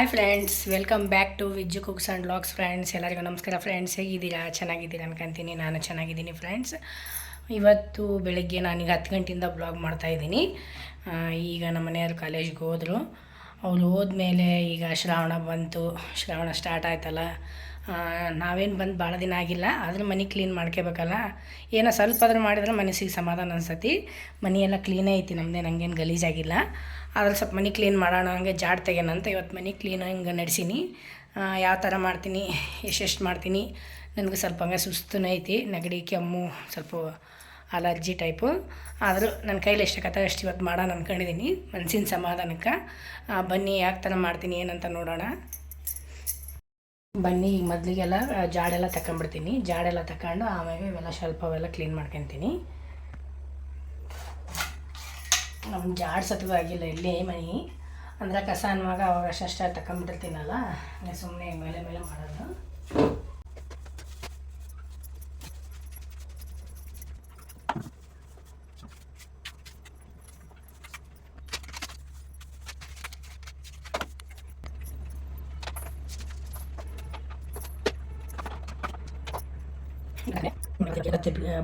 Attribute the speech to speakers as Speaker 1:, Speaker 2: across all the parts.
Speaker 1: Hi friends welcome back to Vijju cooks and blogs friends ಎಲ್ಲರಿಗೂ ನಮಸ್ಕಾರ friends ಹೇಗಿದ್ದೀರಾ? ಚೆನ್ನಾಗಿದ್ದೀರಾ ಅನ್ಕೊಂತೀನಿ. ನಾನು ಚೆನ್ನಾಗಿದ್ದೀನಿ ಫ್ರೆಂಡ್ಸ್ ಇವತ್ತು ಬೆಳಗ್ಗೆ ನಾನೀಗ ಹತ್ತು ಗಂಟೆಯಿಂದ ಬ್ಲಾಗ್ ಮಾಡ್ತಾಯಿದ್ದೀನಿ ಈಗ ನಮ್ಮ ಮನೆಯವರು ಕಾಲೇಜ್ಗೆ ಹೋದರು. ಅವ್ರು ಹೋದ್ಮೇಲೆ ಈಗ ಶ್ರಾವಣ ಬಂತು. ಶ್ರಾವಣ ಸ್ಟಾರ್ಟ್ ಆಯ್ತಲ್ಲ. ನಾವೇನು ಬಂದು ಭಾಳ ದಿನ ಆಗಿಲ್ಲ, ಆದರೂ ಮನೆ ಕ್ಲೀನ್ ಮಾಡ್ಕೋಬೇಕಲ್ಲ. ಏನೋ ಸ್ವಲ್ಪ ಆದರೂ ಮಾಡಿದ್ರೆ ಮನಸ್ಸಿಗೆ ಸಮಾಧಾನ ಅನ್ಸತಿ. ಮನೆಯೆಲ್ಲ ಕ್ಲೀನೇ ಐತಿ ನಮ್ಮದೇ ನಂಗೇನು ಗಲೀಜಾಗಿಲ್ಲ ಆದ್ರೆ ಸ್ವಲ್ಪ ಮನೆ ಕ್ಲೀನ್ ಮಾಡೋಣ, ಹಂಗೆ ಜಾಡ್ ತೆಗೆಯೋಣ ಅಂತ ಇವತ್ತು ಮನೆ ಕ್ಲೀನ್ ಹಂಗೆ ನಡೆಸೀನಿ. ಯಾವ ಥರ ಮಾಡ್ತೀನಿ, ಎಷ್ಟೆಷ್ಟು ಮಾಡ್ತೀನಿ, ನನಗೆ ಸ್ವಲ್ಪ ಹಂಗೆ ಸುಸ್ತೂ ಐತಿ. ನೆಗಡಿ, ಕೆಮ್ಮು, ಸ್ವಲ್ಪ ಅಲರ್ಜಿ ಟೈಪು ಆದರೂ ನನ್ನ ಕೈಲಿ ಎಷ್ಟಕ್ಕತ್ತ ಅಷ್ಟು ಇವತ್ತು ಮಾಡೋಣ ಅಂದ್ಕೊಂಡಿದ್ದೀನಿ ಮನ್ಸಿನ ಸಮಾಧಾನಕ್ಕೆ. ಬನ್ನಿ, ಯಾಕೆ ಥರ ಮಾಡ್ತೀನಿ, ಏನಂತ ನೋಡೋಣ. ಬನ್ನಿ ಈಗ ಮೊದಲಿಗೆಲ್ಲ ಜಾಡೆಲ್ಲ ತಗೊಂಬಿಡ್ತೀನಿ ಜಾಡೆಲ್ಲ ತಗೊಂಡು ಆಮೇಲೆ ಇವೆಲ್ಲ ಸ್ವಲ್ಪ ಅವೆಲ್ಲ ಕ್ಲೀನ್ ಮಾಡ್ಕೊತೀನಿ. ನಮ್ಮ ಜಾಡ್ ಸತ್ವ ಆಗಿಲ್ಲ ಇಲ್ಲಿ ಮನೆ. ಅಂದರೆ ಕಸ ಅನ್ನುವಾಗ ಅವಾಗ ಅಷ್ಟೇ ತಗೊಂಬಿಟ್ಟಿರ್ತೀನಲ್ಲ ಸುಮ್ಮನೆ ಮೇಲೆ ಮೇಲೆ ಮಾಡೋದು.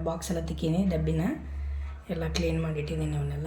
Speaker 1: ಬಾಕ್ಸ್ ಎಲ್ಲ ತಿಕ್ಕೀನಿ ಡಬ್ಬಿನ. ಎಲ್ಲ ಕ್ಲೀನ್ ಮಾಡಿ ಇಟ್ಟಿದ್ದೀನಿ ಅವನ್ನೆಲ್ಲ.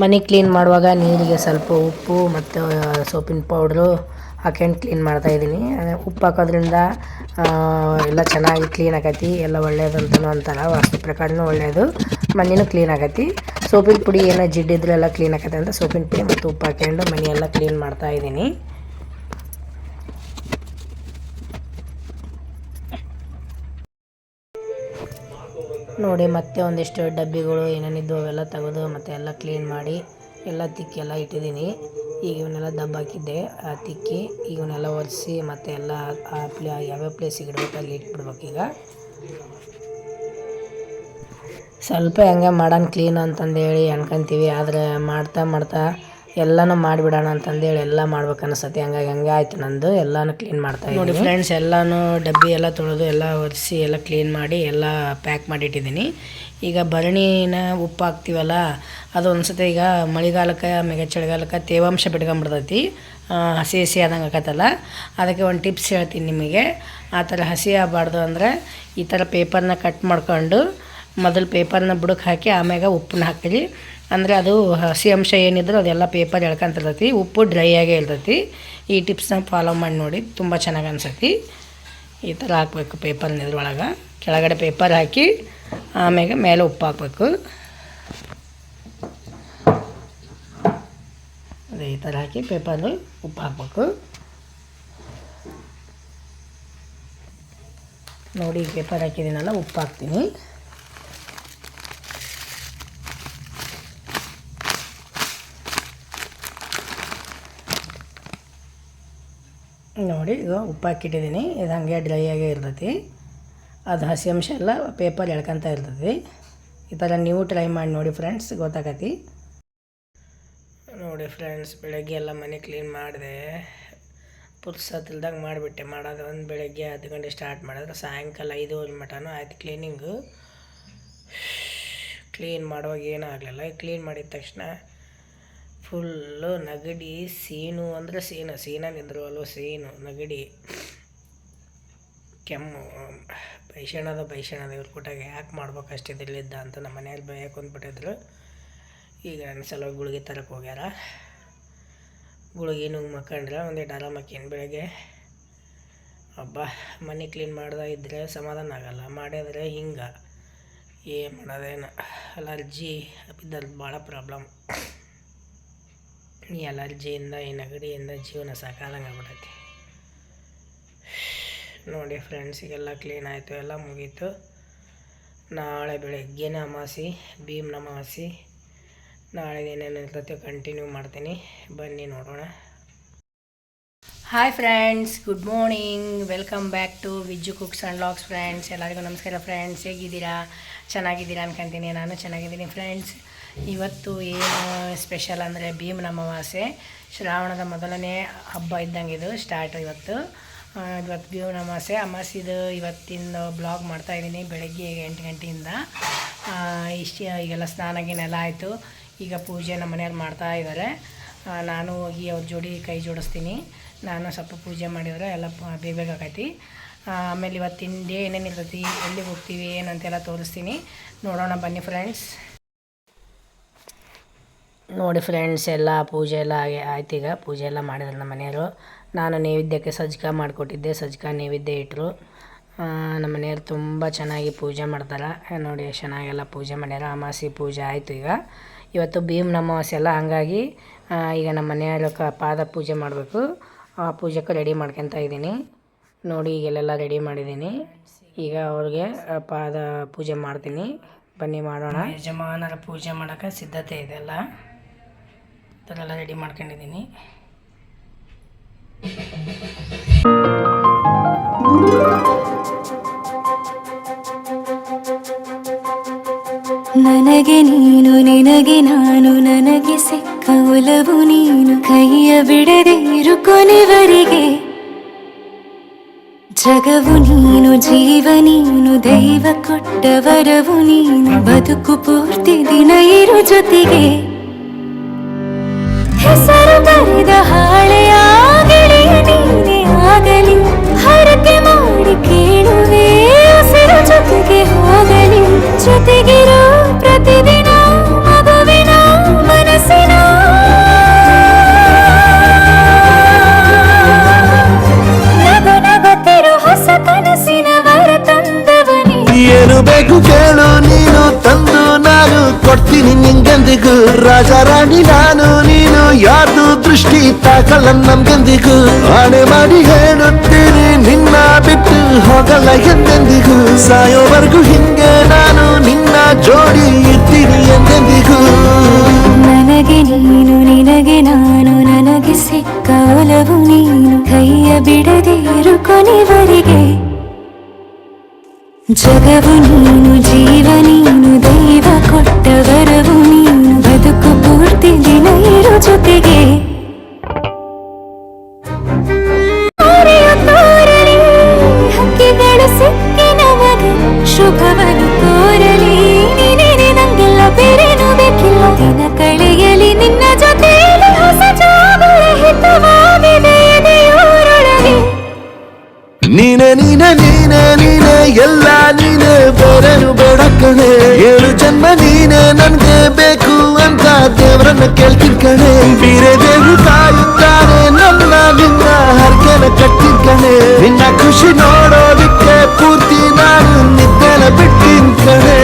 Speaker 1: ಮನೆ ಕ್ಲೀನ್ ಮಾಡುವಾಗ ನೀರಿಗೆ ಸ್ವಲ್ಪ ಉಪ್ಪು ಮತ್ತು ಸೋಪಿನ ಪೌಡ್ರು ಹಾಕೊಂಡು ಕ್ಲೀನ್ ಮಾಡ್ತಾಯಿದ್ದೀನಿ ಉಪ್ಪು ಹಾಕೋದ್ರಿಂದ ಎಲ್ಲ ಚೆನ್ನಾಗಿ ಕ್ಲೀನ್ ಆಗೈತಿ, ಎಲ್ಲ ಒಳ್ಳೆಯದು ಅಂತಲೂ ಅಂತಾರೆ. ವಾಸ್ತು ಪ್ರಕಾರನೂ ಒಳ್ಳೆಯದು ಮನೆಯೂ ಕ್ಲೀನ್ ಆಗೈತಿ. ಸೋಪಿನ ಪುಡಿ ಏನೋ ಜಿಡ್ಡಿದ್ರೆ ಎಲ್ಲ ಕ್ಲೀನ್ ಆಗತ್ತೆ ಅಂತ ಸೋಪಿನ ಪುಡಿ ಮತ್ತು ಉಪ್ಪು ಹಾಕೊಂಡು ಮನೆಯೆಲ್ಲ ಕ್ಲೀನ್ ಮಾಡ್ತಾಯಿದ್ದೀನಿ ನೋಡಿ, ಮತ್ತೆ ಒಂದಿಷ್ಟು ಡಬ್ಬಿಗಳು ಏನೇನಿದ್ದು ಅವೆಲ್ಲ ತೆಗೆದು ಮತ್ತೆ ಎಲ್ಲ ಕ್ಲೀನ್ ಮಾಡಿ, ಎಲ್ಲ ತಿಕ್ಕಿ ಎಲ್ಲ ಇಟ್ಟಿದ್ದೀನಿ. ಈಗ ಇವನ್ನೆಲ್ಲ ದಬ್ಬ ಹಾಕಿದ್ದೆ. ಆ ತಿಕ್ಕಿ ಇವನ್ನೆಲ್ಲ ಒರೆಸಿ ಮತ್ತೆ ಎಲ್ಲ ಆ ಪ್ಲೇ, ಯಾವ್ಯಾವ ಪ್ಲೇಸಿಗೆ ಇಡಬೇಕು ಅಲ್ಲಿ ಇಟ್ಬಿಡ್ಬೇಕು ಈಗ. ಸ್ವಲ್ಪ ಹೆಂಗೆ ಮಾಡೋಣ ಕ್ಲೀನ್ ಅಂತಂದೇಳಿ ಅನ್ಕೊಂತೀವಿ. ಆದರೆ ಮಾಡ್ತಾ ಮಾಡ್ತಾ ಎಲ್ಲನೂ ಮಾಡಿಬಿಡೋಣ ಅಂತಂದೇಳಿ ಎಲ್ಲ ಮಾಡ್ಬೇಕು ಅನಿಸ್ತತಿ. ಹಂಗಾಗಿ ಹಂಗೆ ಆಯ್ತು ನಂದು. ಎಲ್ಲನೂ ಕ್ಲೀನ್ ಮಾಡ್ತಾ ನೋಡಿ ಫ್ರೆಂಡ್ಸ್ ಎಲ್ಲನೂ ಡಬ್ಬಿ ಎಲ್ಲ ತೊಳೆದು ಎಲ್ಲ ಒರೆಸಿ ಎಲ್ಲ ಕ್ಲೀನ್ ಮಾಡಿ ಎಲ್ಲ ಪ್ಯಾಕ್ ಮಾಡಿಟ್ಟಿದ್ದೀನಿ. ಈಗ ಭರಣಿನ ಉಪ್ಪು ಹಾಕ್ತೀವಲ್ಲ ಅದು ಅನ್ಸುತ್ತೆ ಈಗ ಮಳೆಗಾಲಕ್ಕೆ ಆಮೇಲೆ ಚಳಿಗಾಲಕ್ಕೆ ತೇವಾಂಶ ಬಿಟ್ಕೊಂಬಿಡ್ತೈತಿ ಆ, ಹಸಿ ಹಸಿ ಆದಂಗೆ ಆಕತ್ತಲ್ಲ. ಅದಕ್ಕೆ ಒಂದು ಟಿಪ್ಸ್ ಹೇಳ್ತೀನಿ ನಿಮಗೆ. ಆ ಥರ ಹಸಿ ಆಗಬಾರ್ದು ಅಂದರೆ ಈ ಥರ ಪೇಪರ್ನ ಕಟ್ ಮಾಡ್ಕೊಂಡು ಮೊದಲು ಪೇಪರ್ನ ಬುಡಕ್ಕೆ ಹಾಕಿ ಆಮ್ಯಾಗ ಉಪ್ಪನ್ನ ಹಾಕಿರಿ. ಅಂದರೆ ಅದು ಹಸಿ ಅಂಶ ಏನಿದ್ರು ಅದೆಲ್ಲ ಪೇಪರ್ ಎಳ್ಕೊಂತಿರ್ತೈತಿ ಉಪ್ಪು ಡ್ರೈ ಆಗೇ ಇರ್ತೈತಿ. ಈ ಟಿಪ್ಸ್ನ ಫಾಲೋ ಮಾಡಿ ನೋಡಿ, ತುಂಬ ಚೆನ್ನಾಗಿ ಅನ್ಸತಿ. ಈ ಥರ ಹಾಕ್ಬೇಕು ಪೇಪರ್ನ ಇದ್ರೊಳಗೆ. ಕೆಳಗಡೆ ಪೇಪರ್ ಹಾಕಿ ಆಮೇಲೆ ಮೇಲೆ ಉಪ್ಪು ಹಾಕ್ಬೇಕು. ಅದೇ ಈ ಥರ ಹಾಕಿ ಪೇಪರ್ ಉಪ್ಪು ಹಾಕ್ಬೇಕು. ನೋಡಿ ಪೇಪರ್ ಹಾಕಿದ್ದೀನಲ್ಲ, ಉಪ್ಪು ಹಾಕ್ತೀನಿ. ನೋಡಿ ಇದು ಉಪ್ಪು ಹಾಕಿಟ್ಟಿದ್ದೀನಿ ಇದು ಹಂಗೆ ಡ್ರೈ ಆಗೇ ಇರ್ತೈತಿ. ಅದು ಹಸಿ ಅಂಶ ಎಲ್ಲ ಪೇಪರ್ ಎಳ್ಕೊಂತ ಇರ್ತೈತಿ. ಈ ಥರ ನೀವು ಟ್ರೈ ಮಾಡಿ ನೋಡಿ ಫ್ರೆಂಡ್ಸ್ ಗೊತ್ತಾಗತಿ. ನೋಡಿ ಫ್ರೆಂಡ್ಸ್ ಬೆಳಗ್ಗೆ ಎಲ್ಲ ಮನೆ ಕ್ಲೀನ್ ಮಾಡಿದೆ. ಪುರ್ಸತ್ತಿಲ್ದಾಗ ಮಾಡಿಬಿಟ್ಟೆ. ಮಾಡೋದು ಒಂದು ಬೆಳಗ್ಗೆ ಹತ್ತು ಗಂಟೆ ಸ್ಟಾರ್ಟ್ ಮಾಡಿದ್ರೆ ಸಾಯಂಕಾಲ ಐದುವರೆ ಮಟನೂ ಆಯ್ತು ಕ್ಲೀನಿಂಗು ಕ್ಲೀನ್ ಮಾಡುವಾಗ ಏನೂ ಆಗಲಿಲ್ಲ ಕ್ಲೀನ್ ಮಾಡಿದ ತಕ್ಷಣ ಫುಲ್ಲು ನೆಗಡಿ, ಸೀನು ಅಂದರೆ ಸೀನು, ಸೀನ ನಿಂದ್ರುವಲ್ವ ಸೀನು, ನಗಡಿ. ಕೆಮ್ಮು ಬೈಷಣದ ಬೈಷಣದ ಇವ್ರ ಕೂಟಾಗ ಯಾಕೆ ಮಾಡ್ಬೇಕು ಅಷ್ಟಿದ್ರಲ್ಲಿದ್ದ ಅಂತ ನಮ್ಮ ಮನೆಯಲ್ಲಿ ಬೈಯಕ್ಕೆ ಬಂದ್ಬಿಟ್ಟಿದ್ರು ಈಗ ನನ್ನ ಸಲುವಾಗಿ ಗುಳಿಗೆ ತರಕ್ಕೆ ಹೋಗ್ಯಾರ. ಗುಳಿಗೆ ನುಂಗ್ ಮಕ್ಕಂಡ್ರೆ ಒಂದೇಟು ಆರಾಮ ಹಾಕೇನು ಬೆಳಗ್ಗೆ. ಹಬ್ಬ ಮನೆ ಕ್ಲೀನ್ ಮಾಡ್ದ ಇದ್ದರೆ ಸಮಾಧಾನ ಆಗಲ್ಲ ಮಾಡಿದ್ರೆ ಹಿಂಗೆ. ಏನು ಮಾಡೋದೇನು? ಅಲರ್ಜಿ ಬಿದ್ದಲ್ಲಿ ಭಾಳ ಪ್ರಾಬ್ಲಮ್ ಈ ಅಲರ್ಜಿಯಿಂದ ಈ ನೆಗಡಿಯಿಂದ ಜೀವನ ಸಾಕಾದಂಗೆ ಆಗ್ಬಿಟ್ಟೈತಿ ನೋಡಿ ಫ್ರೆಂಡ್ಸಿಗೆಲ್ಲ ಕ್ಲೀನ್ ಆಯಿತು, ಎಲ್ಲ ಮುಗೀತು. ನಾಳೆ ಬೆಳಗ್ಗೆನ ಅಮಾಸಿ, ಭೀಮ್ನ ಅಮಾವಾಸಿ ನಾಳೆ ಏನೇನು ಇರ್ತೈತೆ ಕಂಟಿನ್ಯೂ ಮಾಡ್ತೀನಿ. ಬನ್ನಿ ನೋಡೋಣ. Hi friends good morning welcome back to Vijju cooks and logs friends ಎಲ್ಲರಿಗೂ ನಮಸ್ಕಾರ ಫ್ರೆಂಡ್ಸ್ ಹೇಗಿದ್ದೀರಾ? ಚೆನ್ನಾಗಿದ್ದೀರಾ ಅನ್ಕೊಂತೀನಿ, ನಾನು ಚೆನ್ನಾಗಿದ್ದೀನಿ ಫ್ರೆಂಡ್ಸ್ ಇವತ್ತು ಏನು ಸ್ಪೆಷಲ್ ಅಂದರೆ ಭೀಮನ ಅಮಾವಾಸ್ಯೆ ಶ್ರಾವಣದ ಮೊದಲನೇ ಹಬ್ಬ ಇದ್ದಂಗೆ ಇದು ಸ್ಟಾರ್ಟ್ ಇವತ್ತು. ಇವತ್ತು ಭೀಮನ ಅಮಾವಾಸ್ಯೆ ಅಮಾಸಿದು ಇವತ್ತಿನ ಬ್ಲಾಗ್ ಮಾಡ್ತಾಯಿದ್ದೀನಿ ಬೆಳಗ್ಗೆ ಎಂಟು ಗಂಟೆಯಿಂದ. ಇಷ್ಟು ಈಗೆಲ್ಲ ಸ್ನಾನ ಗೀನೆಲ್ಲ ಆಯಿತು. ಈಗ ಪೂಜೆ ನಮ್ಮ ಮನೆಯವ್ರು ಮಾಡ್ತಾ ಇದ್ದಾರೆ ನಾನು ಹೋಗಿ ಅವ್ರ ಜೋಡಿ ಕೈ ಜೋಡಿಸ್ತೀನಿ. ನಾನು ಸ್ವಲ್ಪ ಪೂಜೆ ಮಾಡಿದರೆ ಎಲ್ಲ ಬೇಗ ಬೇಗ ಆ, ಆಮೇಲೆ ಇವತ್ತಿನ ಡೇ ಏನೇನು ಇರ್ತೈತಿ ಎಲ್ಲಿಗೆ ಹೋಗ್ತೀವಿ ಏನಂತೆಲ್ಲ ತೋರಿಸ್ತೀನಿ. ನೋಡೋಣ ಬನ್ನಿ ಫ್ರೆಂಡ್ಸ್ ನೋಡಿ ಫ್ರೆಂಡ್ಸ್ ಎಲ್ಲ, ಪೂಜೆ ಎಲ್ಲ ಆಗಿ ಆಯ್ತು ಈಗ. ಪೂಜೆ ಎಲ್ಲ ಮಾಡಿದ್ರು ನಮ್ಮ ಮನೆಯವರು. ನಾನು ನೈವೇದ್ಯಕ್ಕೆ ಸಜ್ಜಕ ಮಾಡಿಕೊಟ್ಟಿದ್ದೆ. ಸಜ್ಜಕ ನೈವೇದ್ಯ ಇಟ್ಟರು ನಮ್ಮ ಮನೆಯವ್ರು ತುಂಬ ಚೆನ್ನಾಗಿ ಪೂಜೆ ಮಾಡ್ತಾರೆ. ನೋಡಿ ಚೆನ್ನಾಗಿ ಚೆನ್ನಾಗೆಲ್ಲ ಪೂಜೆ ಮಾಡ್ಯಾರ. ಅಮಾಸಿ ಪೂಜೆ ಆಯಿತು ಈಗ. ಇವತ್ತು ಭೀಮ್ ಅಮಾವಾಸ್ಯೆ ಎಲ್ಲ ಹಾಗಾಗಿ ಈಗ ನಮ್ಮ ಮನೆಯವ್ರ ಕ, ಪಾದ ಪೂಜೆ ಮಾಡಬೇಕು. ಆ ಪೂಜೆಗೆ ರೆಡಿ ಮಾಡ್ಕೊತ ಇದ್ದೀನಿ. ನೋಡಿ ಈಗೆಲ್ಲ ರೆಡಿ ಮಾಡಿದ್ದೀನಿ. ಈಗ ಅವ್ರಿಗೆ ಪಾದ ಪೂಜೆ ಮಾಡ್ತೀನಿ. ಬನ್ನಿ ಮಾಡೋಣ. ಯಜಮಾನರ ಪೂಜೆ ಮಾಡೋಕ್ಕೆ ಸಿದ್ಧತೆ ಇದೆಲ್ಲ ಥರ ಎಲ್ಲ ರೆಡಿ ಮಾಡ್ಕೊಂಡಿದ್ದೀನಿ.
Speaker 2: ನನಗೆ ನೀನು, ನಿನಗೆ ನಾನು, ನನಗೆ ಸಿಕ್ಕ ಒಲವು ನೀನು, ಕೈಯ ಬಿಡದೆ ಇರು ಕೊನೆವರೆಗೆ. ಜಗವು ನೀನು, ಜೀವ ನೀನು, ದೈವ ಕೊಟ್ಟ ವರವು ನೀನು, ಬದುಕು ಪೂರ್ತಿ ದಿನ ಇರು ಜೊತೆಗೆ. ಹೆಸರು ಹಾಳೆಯ ನೀನೇ ಆಗಲಿ. ಹರಕೆ ಮಾಡಿ ಕೇಳುವೆ ಹಸಿರು ಜೊತೆಗೆ ಹೋಗಲಿ. ಜೊತೆಗಿರೋ ಪ್ರತಿದಿನ, ಮಗುವಿನ ಮನಸ್ಸಿನ. ನಗು ನಗುತ್ತಿರೋ ಹೊಸ ಕನಸಿನ ವರ ತಂದವನಿ.
Speaker 3: ಏನು ಬೇಕು ಕೇಳು ನೀನು ನಾನು ಕೊಡ್ತೀನಿ ನಿಂಗೆಂದಿಗೂ. ರಾಜ ರಾಣಿ ನಾನು, ನೀನು ಯಾರ್ದು ದೃಷ್ಟಿ ತಾಕಲ್ಲ ನಮ್ಗೆಂದಿಗೂ. ಆಣೆ ಮಾಡಿ ಹೇಳುತ್ತೀನಿ ನಿನ್ನ ಬಿಟ್ಟು ಹೋಗಲ್ಲ ಎಂದೆಂದಿಗೂ. ಸಾಯೋವರೆಗೂ ಹಿಂಗೆ ನಾನು ನಿನ್ನ ಜೋಡಿ ಇರ್ತೀನಿ ಎಂದೆಂದಿಗೂ.
Speaker 2: ನನಗೆ ನೀನು, ನಿನಗೆ ನಾನು, ನನಗೆ ಸಿಕ್ಕ ಒಲವು ನೀನು. ಕೈಯ ಬಿಡದೆ ಇರು ಕೊನೆವರೆಗೆ. ಜಗವು ನೀನು, ಜೀವ ನೀನು, ದೈವ ಕೊಟ್ಟ ವರವು ನೀನು ಬದುಕು ಪೂರ್ತಿ ದಿನ ಇರು ಜೊತೆಗೆ. ಹಕ್ಕಿಗಳು ಸಿಕ್ಕಿ ನಮಗೆ ಶುಭವನ್ನು ಕೋರಲಿ ನೀನೇನೆ ನಂಗೆಲ್ಲ ಬೇರೇನು ಬೇಕಿಲ್ಲ. ದಿನ ಕಳೆಯಲಿ ನಿನ್ನ ಜೊತೆ ಹೊಸ ಹಿತವಾಗಿದೆ
Speaker 3: ನೀನೆ ನೀನೆ ಎಲ್ಲ ನೀನೆ, ಬೇರೆನು ಬೇಡ ಜನ್ಮ ನೀನೆ ನನ್ಗೆ ಬೇಕು ಅಂತ ದೇವರನ್ನ ಕೇಳ್ತೀನಿ ಕಣೆ. ಬೇರೆ ದೇವರು ಕಾಯುತ್ತಾರೆ ನನ್ನ ನಿನ್ನ ಕಣೆ. ನಿನ್ನ ಖುಷಿ ನೋಡೋದಿಕ್ಕೆ ಪೂರ್ತಿ ನಾನು ನಿದ್ದೆನ ಬಿಟ್ಟಿನ ಕಣೆ.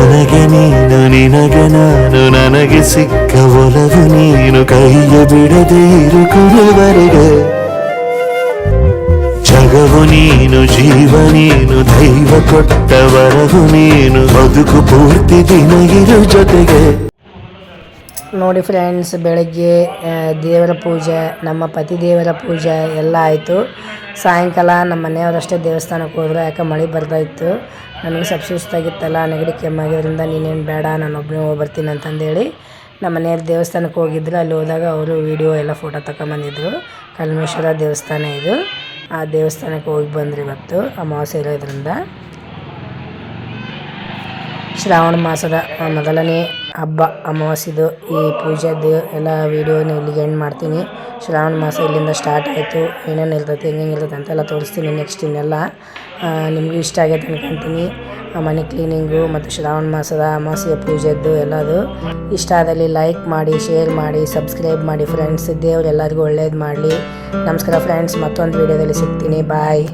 Speaker 3: ನನಗೆ ನೀನು, ನಿನಗೆ ನಾನು, ನನಗೆ ಸಿಕ್ಕ ಒಲವು ನೀನು ಕೈಯ ಬಿಡದೆ ಇರು ಕೊನೆವರೆಗೆ ಜಗವು ನೀನು, ಜೀವ ನೀನು, ದೈವ ಕೊಟ್ಟವರವು ನೀನು. ಬದುಕು ಪೂರ್ತಿ ದಿನ ಇರು ಜೊತೆಗೆ.
Speaker 1: ನೋಡಿ ಫ್ರೆಂಡ್ಸ್ ಬೆಳಗ್ಗೆ ದೇವರ ಪೂಜೆ, ನಮ್ಮ ಪತಿ ದೇವರ ಪೂಜೆ ಎಲ್ಲ ಆಯಿತು. ಸಾಯಂಕಾಲ ನಮ್ಮ ಮನೆಯವರಷ್ಟೇ ದೇವಸ್ಥಾನಕ್ಕೆ ಹೋದ್ರು, ಯಾಕೆ ಮಳೆ ಬರ್ತಾ ಇತ್ತು? ನನಗೆ ಸ್ವಲ್ಪ ಸುಸ್ತಾಗಿತ್ತಲ್ಲ ನೆಗಡಿ ಕೆಮ್ಮಾಗಿರೋದ್ರಿಂದ ನೀನೇನು ಬೇಡ, ನಾನು ಒಬ್ಬನೇ ಹೋಗಿ ಬರ್ತೀನಿ ಅಂತಂದೇಳಿ ನಮ್ಮ ಮನೆಯವ್ರ ದೇವಸ್ಥಾನಕ್ಕೆ ಹೋಗಿದ್ರು. ಅಲ್ಲಿ ಹೋದಾಗ ಅವರು ವಿಡಿಯೋ ಎಲ್ಲ ಫೋಟೋ ತಗೊಂಬಂದಿದ್ರು ಕಲ್ಮೇಶ್ವರ ದೇವಸ್ಥಾನ ಇದು. ಆ ದೇವಸ್ಥಾನಕ್ಕೆ ಹೋಗಿ ಬಂದ್ರಿ ಇವತ್ತು ಅಮಾವಾಸ್ಯೆ ಇರೋದ್ರಿಂದ. ಶ್ರಾವಣ ಮಾಸದ ಮೊದಲನೇ ಹಬ್ಬ ಅಮಾವಾಸ್ಯದು ಈ ಪೂಜೆದು ಎಲ್ಲ ವೀಡಿಯೋನ ಇಲ್ಲಿಗೆ ಎಂಡ್ ಮಾಡ್ತೀನಿ. ಶ್ರಾವಣ ಮಾಸ ಇಲ್ಲಿಂದ ಸ್ಟಾರ್ಟ್ ಆಯಿತು. ಏನೇನು ಇರ್ತೈತೆ ಹೆಂಗೆ ಇರ್ತೈತೆ ಅಂತೆಲ್ಲ ತೋರಿಸ್ತೀನಿ ನೆಕ್ಸ್ಟ್ ಇನ್ನೆಲ್ಲ. ನಿಮಗೂ ಇಷ್ಟ ಆಗೈತೆ ಅನ್ಕೊಂತೀನಿ ಮನೆ ಕ್ಲೀನಿಂಗು ಮತ್ತು ಶ್ರಾವಣ ಮಾಸದ ಅಮಾವಾಸ್ಯೆ ಪೂಜೆದ್ದು ಎಲ್ಲದು. ಇಷ್ಟ ಆದಲ್ಲಿ ಲೈಕ್ ಮಾಡಿ ಶೇರ್ ಮಾಡಿ ಸಬ್ಸ್ಕ್ರೈಬ್ ಮಾಡಿ ಫ್ರೆಂಡ್ಸ್ ದೇವ್ರು ಎಲ್ಲರಿಗೂ ಒಳ್ಳೇದು ಮಾಡಲಿ. ನಮಸ್ಕಾರ ಫ್ರೆಂಡ್ಸ್ ಮತ್ತೊಂದು ವೀಡಿಯೋದಲ್ಲಿ ಸಿಗ್ತೀನಿ. ಬಾಯ್